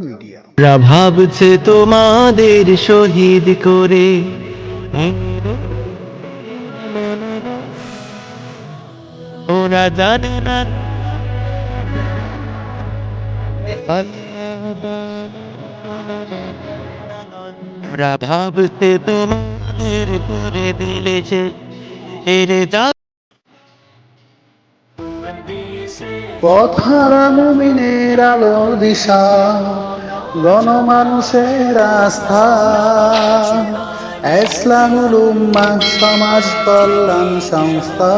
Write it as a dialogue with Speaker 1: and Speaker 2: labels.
Speaker 1: Media.
Speaker 2: ওরা ভাবছে তোমাদের শহীদ করে। ওরা জানে না। ভাবছে তোমাদের করে দিলেছে। এরে যা
Speaker 1: পথহারা মুমিনের আলো দিশা গণমানুষের আস্থা। ইসলামুল উম্মাহ সমাজ কল্যাণ সংস্থা।